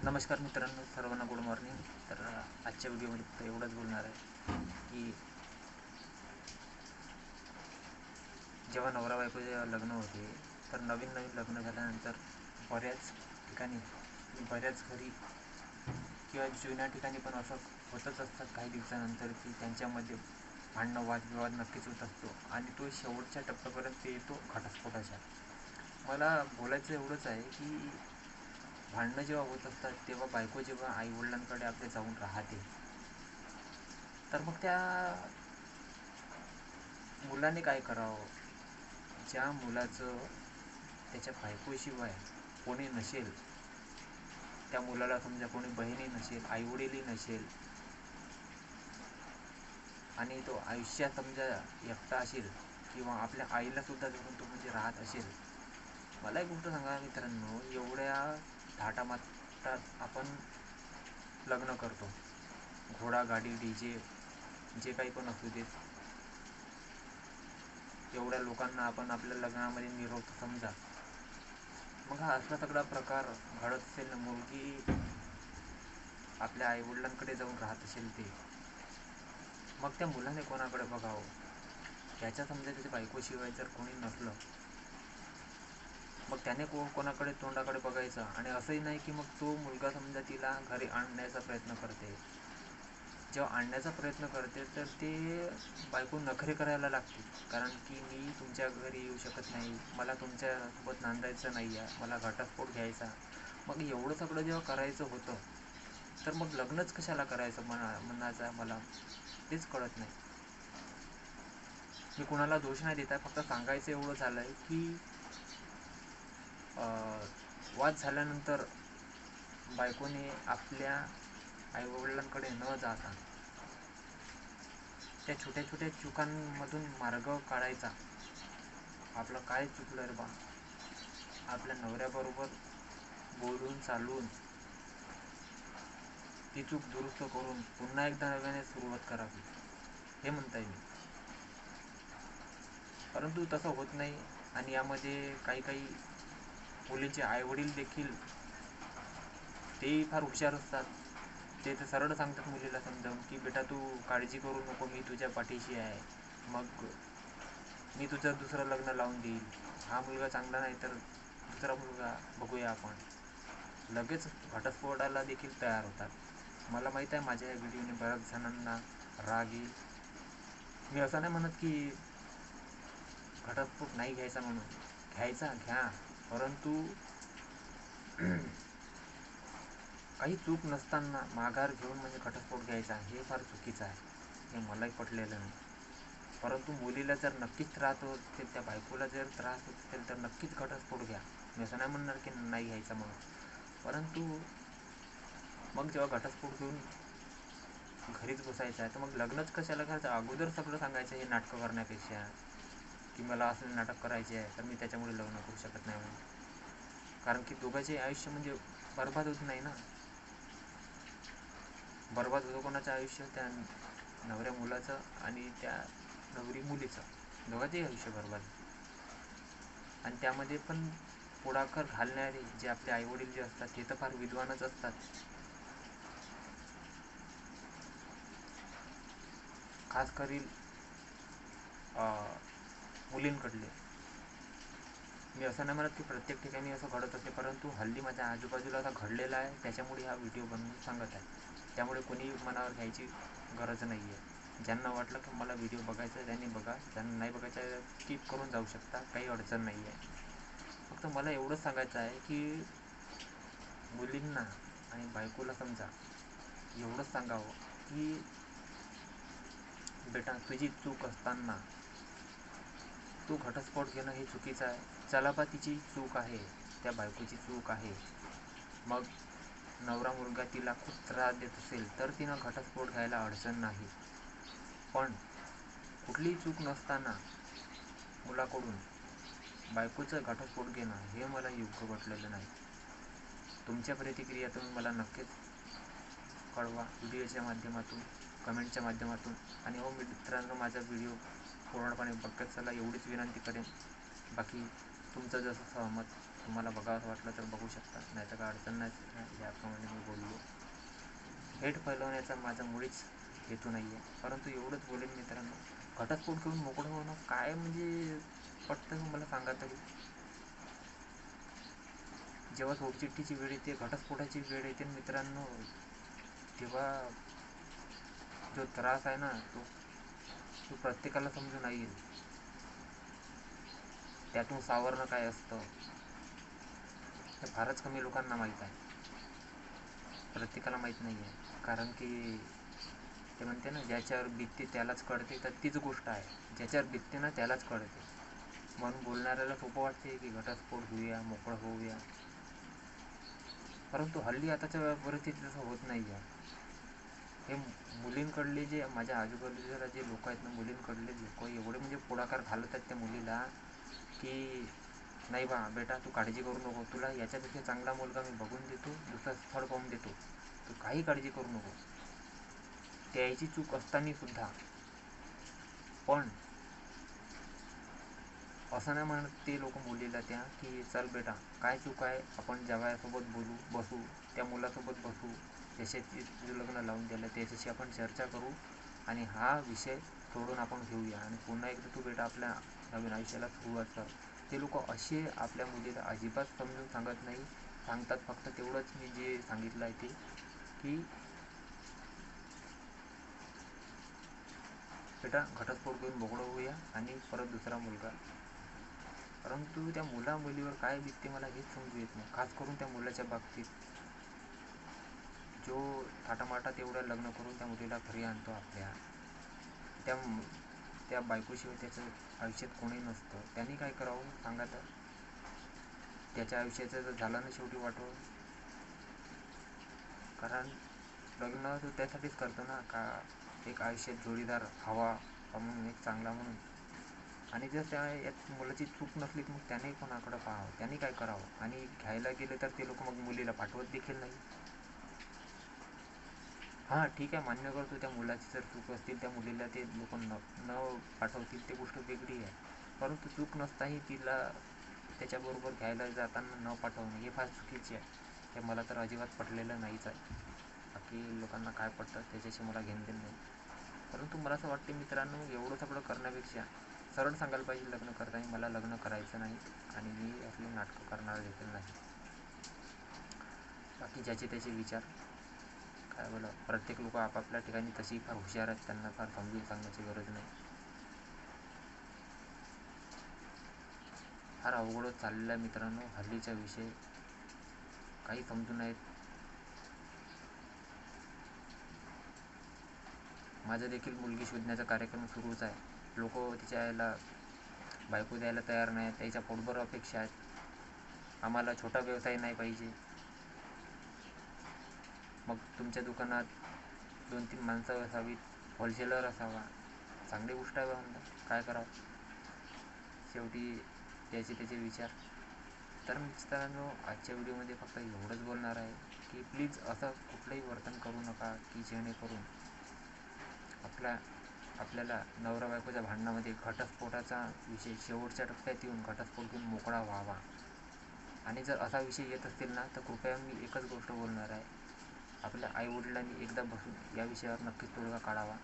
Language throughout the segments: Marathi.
नमस्कार मित्रांनो सर्वांना गुड मॉर्निंग तर आजच्या व्हिडिओमध्ये फक्त एवढंच बोलणार आहे की जेव्हा नवरा बायको जेव्हा लग्न होते तर नवीन नवीन लग्न झाल्यानंतर बऱ्याच ठिकाणी बऱ्याच घरी किंवा जुन्या ठिकाणी पण असं होतच असतात काही दिवसानंतर की त्यांच्यामध्ये भांडणं वादविवाद नक्कीच होत असतो आणि तो शेवटच्या टप्प्यापर्यंत येतो घटस्फोटाच्या मला बोलायचं एवढंच आहे की भांडणं जेव्हा होत असतात तेव्हा बायको जेव्हा आईवडिलांकडे आपले जाऊन राहते तर मग त्या मुलाने काय करावं? ज्या मुलाचं त्याच्या बायकोशिवाय कोणी नसेल त्या मुलाला समजा कोणी बहिणी नसेल आईवडीलही नसेल आणि तो आयुष्यात समजा एकटा असेल किंवा आपल्या आईला सुद्धा धरून तो म्हणजे राहत असेल मला एक गोष्ट सांगा मित्रांनो एवढ्या थाटामाटात आपण लग्न करतो. घोडा गाडी डी जे जे काही पण असू देत. एवढ्या लोकांना आपण आपल्या लग्नामध्ये निरोप समजा. मग हा असला सगळा प्रकार घडत असेल मुलगी आपल्या आईवडिलांकडे जाऊन राहत असेल ते. मग त्या मुलाने कोणाकडे बघावं? त्याच्या समजा त्याच्या बायकोशिवाय जर कोणी नसलं मग त्याने को कोणाकडे तोंडाकडे बघायचं? आणि असंही नाही की मग तो मुलगा समजा तिला घरी आणण्याचा प्रयत्न करते. जेव्हा आणण्याचा प्रयत्न करते तर ते बायको नखरे करायला लागते. कारण की मी तुमच्या घरी येऊ शकत नाही. मला तुमच्यासोबत नांदायचं नाही आहे. मला घटस्फोट घ्यायचा. मग एवढं सगळं जेव्हा करायचं होतं तर मग लग्नच कशाला करायचं म्हणा म्हणायचं मला? तेच कळत नाही. मी कुणाला दोष नाही देत आहे. फक्त सांगायचं एवढं झालं आहे की वाद झाल्यानंतर बायकोने आपल्या आईवडिलांकडे न जाता त्या छोट्या छोट्या चुकांमधून मार्ग काढायचा. आपलं काय चुकलं रे बा? आपल्या नवऱ्याबरोबर बोलून चालून ती चूक दुरुस्त करून पुन्हा एकदा नव्याने सुरुवात करावी हे म्हणता येईल परंतु तसं होत नाही आणि यामध्ये काही काही मुलीचे आईवडील देखील तेही फार हुशार असतात. ते तर सरळ सांगतात मुलीला समजावून की बेटा तू काळजी करू नको मी तुझ्या पाठीशी आहे. मग मी तुझं दुसरं लग्न लावून देईल. हा मुलगा चांगला नाही तर दुसरा मुलगा बघूया आपण. लगेच घटस्फोटाला देखील तयार होतात. मला माहीत आहे माझ्या या व्हिडिओने बऱ्याच जणांना राग येईल. मी असं नाही म्हणत की घटस्फोट नाही घ्यायचा म्हणून. घ्यायचा घ्या. परंतु काही चूक नसताना माघार घेऊन म्हणजे घटस्फोट घ्यायचा हे फार चुकीचं आहे. हे मलाही पटलेलं नाही. परंतु मुलीला जर नक्कीच त्रास होत असेल त्या बायकोला जर त्रास होत असेल तर नक्कीच घटस्फोट घ्या. मी असं नाही म्हणणार की नाही घ्यायचा म्हणून. परंतु मग जेव्हा घटस्फोट घेऊन घरीच बसायचं आहे तर मग लग्नच कशाला करायचं? अगोदर सगळं सांगायचं हे नाटकं करण्यापेक्षा. की मला असं नाटक करायचे आहे तर मी त्याच्यामुळे लग्न करू शकत नाही म्हणून. कारण की दोघांचे आयुष्य म्हणजे बरबाद होत नाही ना. बरबाद होतं कोणाचं आयुष्य? त्या नवऱ्या मुलाचं आणि त्या नवरी मुलीचं. दोघांचेही आयुष्य बरबाद. आणि त्यामध्ये पण पुढाकार घालणारे जे आपले आईवडील जे असतात ते तर फार विद्वानच असतात. खास करील मुलींकडले. मी असं नाही म्हणत की प्रत्येक ठिकाणी असं घडत असते परंतु हल्ली माझ्या आजूबाजूला असा घडलेला आहे त्याच्यामुळे हा व्हिडिओ बनवून सांगत आहे. त्यामुळे कोणी मनावर घ्यायची गरज नाही आहे ज्यांना वाटलं की मला व्हिडिओ बघायचा आहे त्यांनी बघा. ज्यांना नाही बघायचं आहे स्किप करून जाऊ शकता. काही अडचण नाही आहे फक्त मला एवढंच सांगायचं आहे की मुलींना आणि बायकोला समजा एवढंच सांगावं की बेटा तुझी चूक असताना तू घटस्फोट घेणं हे चुकीचं आहे. चला बा तिची चूक आहे. त्या बायकोची चूक आहे. मग नवरा मुलगा तिला खूप त्रास देत असेल तर तिनं घटस्फोट घ्यायला अडचण नाही. पण कुठलीही चूक नसताना मुलाकडून बायकोचं घटस्फोट घेणं हे मला योग्य वाटलेलं नाही. तुमच्या प्रतिक्रिया तुम्ही मला नक्कीच कळवा. व्हिडिओच्या माध्यमातून कमेंटच्या माध्यमातून. आणि हो मित्रांनो माझा व्हिडिओ पूर्णपणे बघत चला एवढीच विनंती करेन. बाकी तुमचं जसं सहमत तुम्हाला बघावं वाटलं तर बघू शकता. नाही तर काय अडचण नाही याप्रमाणे मी बोललो. हेट फैलवण्याचा माझा मुळीच हेतू नाही आहे परंतु एवढंच बोलेन मित्रांनो घटस्फोट करून मोकळं होणं काय म्हणजे पटतं मला सांगा तरी? जेव्हा सोडचिठ्ठीची वेळ येते घटस्फोटाची वेळ येते मित्रांनो तेव्हा जो त्रास आहे ना तो तो प्रत्येकाला समजून येईल त्यातून सावरणं काय असतं? हे फारच कमी लोकांना माहीत आहे. प्रत्येकाला माहीत नाही आहे कारण की ते म्हणते ना ज्याच्यावर बितते त्यालाच कळते तर तीच गोष्ट आहे. ज्याच्यावर बितते ना त्यालाच कळते. म्हणून बोलणाऱ्याला सोपं वाटते की घटस्फोट होऊया मोकळं होऊया. परंतु हल्ली आताच्या परिस्थितीत तसं होत नाही आहे हे मुलींकडले जे माझ्या आजूबाजूला जे लोक आहेत ना मुलींकडले लोक एवढे म्हणजे पुढाकार घालत आहेत त्या मुलीला की नाही बा बेटा तू काळजी करू नको. तुला याच्यापेक्षा चांगला मुलगा मी बघून देतो दुसरा स्थळ पाहून देतो. तू काही काळजी करू नको. त्याची चूक असताना सुद्धा. पण असं नाही म्हणत ते लोक मुलीला त्या की चल बेटा काय चूक आहे? आपण जवायासोबत बोलू बसू त्या मुलासोबत बसू. त्याच्याशी तुझं लग्न लावून दिलं त्याच्याशी आपण चर्चा करू आणि हा विषय सोडून आपण घेऊया. आणि पुन्हा एकदा तू बेटा आपल्या नवीन आयुष्याला सुरुवात कर. ते लोक असे आपल्या मुलीला अजिबात समजून सांगत नाही. सांगतात फक्त तेवढंच मी जे सांगितलं आहे ते की बेटा घटस्फोट करून मोकळं होऊया आणि परत दुसरा मुलगा. परंतु त्या मुला मुलीवर काय बिकते मला हेच समजू येत नाही. खास करून त्या मुलाच्या बाबतीत. जो थाटामाटात एवढं लग्न करून त्या मुलीला घरी आणतो आपल्या त्या त्या बायकोशिवाय त्याचं आयुष्यात कोणी नसतं. त्यांनी काय करावं सांगा तर? त्याच्या आयुष्याचं जर झालं ना शेवटी वाटवं कारण लग्न तो त्यासाठीच करतो ना का एक आयुष्यात जोडीदार हवा म्हणून एक चांगला म्हणून. आणि जर त्या यात मुलाची चूक नसली तर मग त्याने कोणाकडं पाहावं? त्याने काय करावं? आणि घ्यायला गेले तर ते लोक मग मुलीला पाठवत देखील नाही. हां ठीक आहे मान्य करतो त्या मुलाची. जर चूक असतील त्या मुलीला ते लोक न न पाठवतील ते गोष्ट वेगळी आहे. परंतु चूक नसताही तिला त्याच्याबरोबर घ्यायला जाताना न पाठवणं हे फार चुकीचे आहे. हे मला तर अजिबात पटलेलं नाहीच आहे. बाकी लोकांना काय पटतं त्याच्याशी मला घेणं देणं नाही. परंतु मला असं वाटते मित्रांनो एवढं सगळं करण्यापेक्षा सरळ सांगायला पाहिजे लग्न करताना मला लग्न करायचं नाही आणि मी आपली नाटकं करणार देखील नाही. बाकी ज्याचे त्याचे विचार काय बोला प्रत्येक लोक आपापल्या ठिकाणी तशी फार हुशार आहेत त्यांना फार समजून सांगण्याची गरज नाही. फार अवघडच चाललेला आहे मित्रांनो हल्लीचा विषय. काही समजून नाहीत माझा देखील मुलगी शोधण्याचा कार्यक्रम सुरूच आहे. लोक तिच्या याला बायको द्यायला तयार नाही त्याच्या पोटभर अपेक्षा आहेत. आम्हाला छोटा व्यवसाय नाही पाहिजे. मग तुमच्या दुकानात दोन तीन माणसं असावीत होलसेलर असावा. चांगली गोष्ट आहे म्हणलं. काय करावं? शेवटी त्याचे त्याचे विचार. तर मित्रांनो आजच्या व्हिडिओमध्ये फक्त एवढंच बोलणार आहे की प्लीज असं कुठलंही वर्तन करू नका की जेणेकरून आपल्या आपल्याला नवरा बायकोच्या भांडणामध्ये घटस्फोटाचा विषय शेवटच्या टप्प्यात येऊन घटस्फोट घेऊन मोकळा व्हावा. आणि जर असा विषय येत असतील ना तर कृपया मी एकच गोष्ट बोलणार आहे. आपल्या आईवडिलांनी एकदा बसून या विषयावर नक्कीच तोडगा काढावा.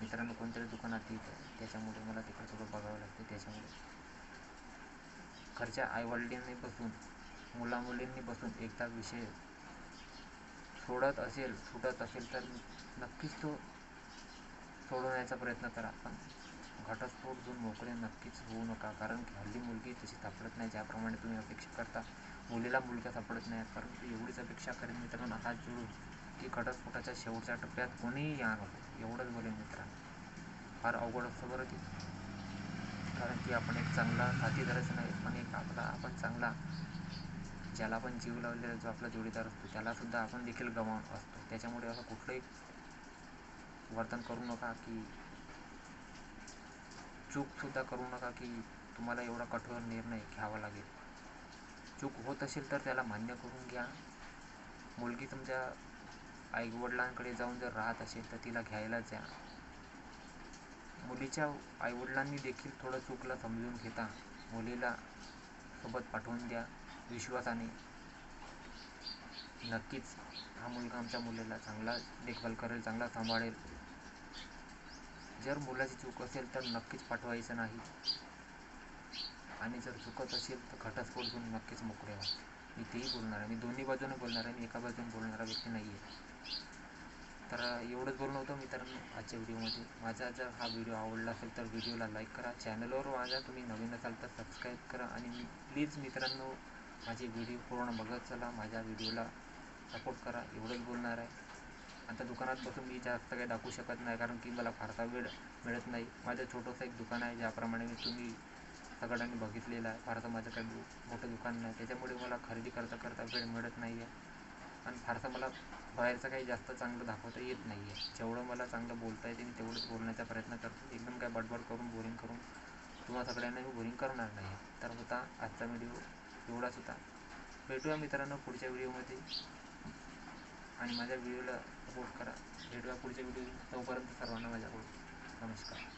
मित्रांनो कोणत्याही दुकानात येत त्याच्यामुळे मला तिकडे थोडं बघावं लागतं. त्याच्यामुळे घरच्या आईवडिलांनी बसून मुलामुलींनी बसून एकदा विषय सोडत असेल सुटत असेल तर नक्कीच तो सोडवण्याचा प्रयत्न करा. पण घटस्फोट घेऊन मोकळे नक्कीच होऊ नका कारण की हल्ली मुलगी तशी सापडत नाही ज्याप्रमाणे तुम्ही अपेक्षा करता. मुलीला मुलगा सापडत नाही परंतु एवढीच अपेक्षा करेन मित्रांनो हात जोडून की घटस्फोटाच्या शेवटच्या टप्प्यात कोणीही या होतो एवढंच बोलेन मित्रांनो. फार अवघड असतं बरं ते. कारण की आपण एक चांगला साथीदारच नाही पण एक आपला आपण चांगला ज्याला आपण जीव लावलेला जो आपला जोडीदार असतो त्यालासुद्धा आपण देखील गमावून असतो. त्याच्यामुळे असं कुठलंही वर्तन करू नका की चूकसुद्धा करू नका की तुम्हाला एवढा कठोर निर्णय घ्यावा लागेल. चूक होत असेल तर त्याला मान्य करून घ्या. मुलगी तुमच्या आईवडिलांकडे जाऊन जर राहत असेल तर तिला घ्यायला जा मुलीच्या आईवडिलांनी देखील थोडं चूकला समजून घेता. मुलीला सोबत पाठवून द्या विश्वासाने. नक्कीच हा मुलगा आमच्या मुलीला चांगला देखभाल करेल चांगला सांभाळेल. जर मुलाची चूक असेल तर नक्कीच पाठवायचं नाही. आणि जर चुकत असेल तर घटस्फोट घेऊन नक्कीच मोकळे व्हा. मी तेही बोलणार आहे. मी दोन्ही बाजूने बोलणार आहे. मी एका बाजूने बोलणारा व्यक्ती नाही आहे. तर एवढंच बोलणं होतं. मित्रांनो आजच्या व्हिडिओमध्ये माझा जर हा व्हिडिओ आवडला असेल तर व्हिडिओला लाईक करा. चॅनलवर माझ्या तुम्ही नवीन असाल तर सबस्क्राईब करा. आणि मी प्लीज मित्रांनो माझे व्हिडिओ पूर्ण बघत चला. माझ्या व्हिडिओला सपोर्ट करा. एवढंच बोलणार आहे. आता दुकानात बसून मी जास्त काही दाखवू शकत नाही कारण की मला फारसा वेळ मिळत नाही. माझं छोटंसं एक दुकान आहे ज्याप्रमाणे मी तुम्ही सगळ्यांनी बघितलेलं आहे. फारसं माझं काही मोठं दुकान नाही. त्याच्यामुळे मला खरेदी करता करता वेळ मिळत नाही आहे आणि फारसं मला बाहेरचं काही जास्त चांगलं दाखवता येत नाही आहे जेवढं मला चांगलं बोलता येते मी तेवढंच बोलण्याचा प्रयत्न करतो. एकदम काय बडबड करून बोरिंग करून तुम्हाला सगळ्यांना मी बोरिंग करणार नाही तर होता आजचा व्हिडिओ एवढाच होता. भेटूया मित्रांनो पुढच्या व्हिडिओमध्ये आणि माझ्या व्हिडिओला सपोर्ट करा. भेटूया पुढच्या व्हिडिओ तोपर्यंत सर्वांना माझ्याकडून नमस्कार.